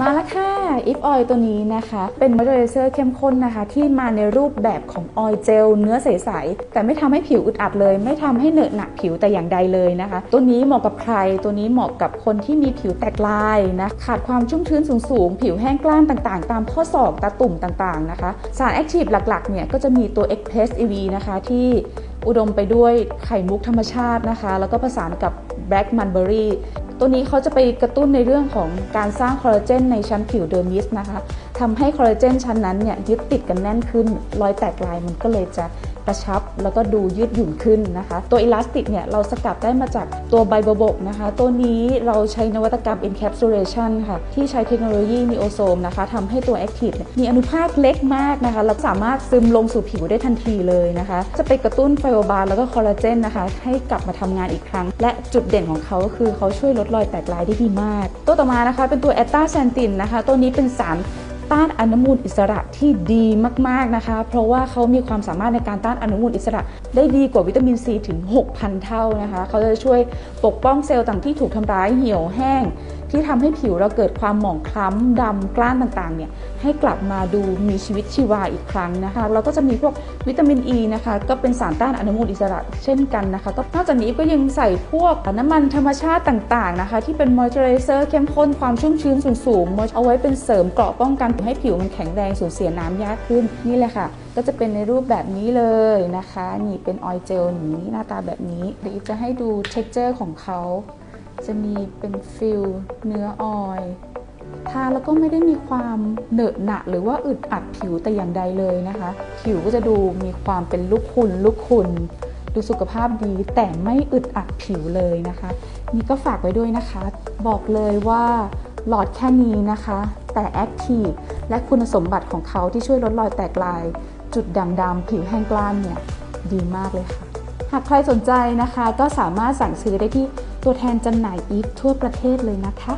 มาแล้วค่ะ If Oil ตัวนี้นะคะ เป็น moisturizer เข้มข้นนะคะ ที่มาในรูปแบบของออยล์เจลเนื้อใส ๆ แต่ไม่ทำให้ผิวอึดอัดเลย ไม่ทำให้เหนอะหนักผิวแต่อย่างใดเลยนะคะ ตัวนี้เหมาะกับใคร ตัวนี้เหมาะกับคนที่มีผิวแตกลายนะขาดความชุ่มชื้นสูง ๆ ผิวแห้งกล้านต่างๆ ตามข้อศอกตาตุ่มต่างๆนะคะ สารแอคทีฟหลัก ๆ เนี่ยก็จะมีตัว Express EV นะคะที่ อุดมไปด้วยไข่มุกธรรมชาตินะคะ แล้วก็ผสานกับแบล็กมันเบอรี่ตัวนี้เขาจะไปกระตุ้นในเรื่องของการสร้างคอลลาเจนในชั้นผิวเดอร์มิสนะคะ ทำให้คอลลาเจนชั้นนั้นเนี่ยยึดติดกันแน่นขึ้น รอยแตกลายมันก็เลยจะกระชับ แล้วก็ดูยืดหยุ่นขึ้นนะคะ ตัวอิลาสติกเนี่ยเราสกัดได้มาจากตัวไบโบบกนะคะ ตัวนี้เราใช้นวัตกรรม encapsulation ค่ะ ที่ใช้เทคโนโลยีนีโอโซมนะคะทำให้ตัว Active เนี่ยมีอนุภาคเล็กมากนะคะแล้วสามารถซึมลงสู่ผิวได้ทันทีเลยนะคะ จะไปกระตุ้นไฟโอบาร์แล้วก็คอลลาเจนนะคะ ให้กลับมาทำงานอีกครั้ง และจุดเด่นของเขาก็คือเขาช่วยลดรอยแตกลายได้ดีมาก ตัวต่อมานะคะเป็นตัวแอตตาแซนตินนะคะ ตัวนี้เป็นสาร ต้านอนุมูลอิสระที่ดีมากๆนะคะ เพราะว่าเขามีความสามารถในการต้านอนุมูลอิสระได้ดีกว่าวิตามินซีถึง 6,000 เท่านะคะเขาจะช่วยปกป้องเซลล์ต่างที่ถูกทำร้ายเหี่ยวแห้ง ที่ทำให้ผิวเราเกิดความหมองคล้ำดำกล้านต่างๆเนี่ย ให้กลับมาดูมีชีวิตชีวาอีกครั้งนะคะแล้วก็จะมีพวกวิตามินอ e ีนะคะ ก็เป็นสารต้านอนุมูลอิสระเช่นกันนะคะก็นอกจากนี้ก็ยังใส่พวกน้ำมันธรรมชาติต่างๆนะคะ ที่เป็นมอยเจอไรเซอร์เข้มข้นความชุ่มชื้นสูงๆเอาไว้เป็นเสริมเกราะป้องกันให้ผิวมันแข็งแรงสูญเสียน้ำยากขึ้นนี่แหละค่ะ ก็จะเป็นในรูปแบบนี้เลยนะคะ นี่เป็นออยเจลนี้หน้าตาแบบนี้เดี๋ยวจะให้ดูเท็กเจอร์ของเขาจะมีเป็นฟิลเนื้อออย ทาแล้วก็ไม่ได้มีความเหนอะหนะหรือว่าอึดอัดผิวแต่อย่างใดเลยนะคะ ผิวก็จะดูมีความเป็นลูกคุณลูกคุณดูสุขภาพดีแต่ไม่อึดอัดผิวเลยนะคะ นี่ก็ฝากไว้ด้วยนะคะ บอกเลยว่าหลอดแค่นี้นะคะ แต่แอคทีฟและคุณสมบัติของเขาที่ช่วยลดรอยแตกลาย จุดด่างดำผิวแห้งกล้านเนี่ยดีมากเลยค่ะ หากใครสนใจนะคะ ก็สามารถสั่งซื้อได้ที่ตัวแทนจำหน่ายอีฟทั่วประเทศเลยนะคะ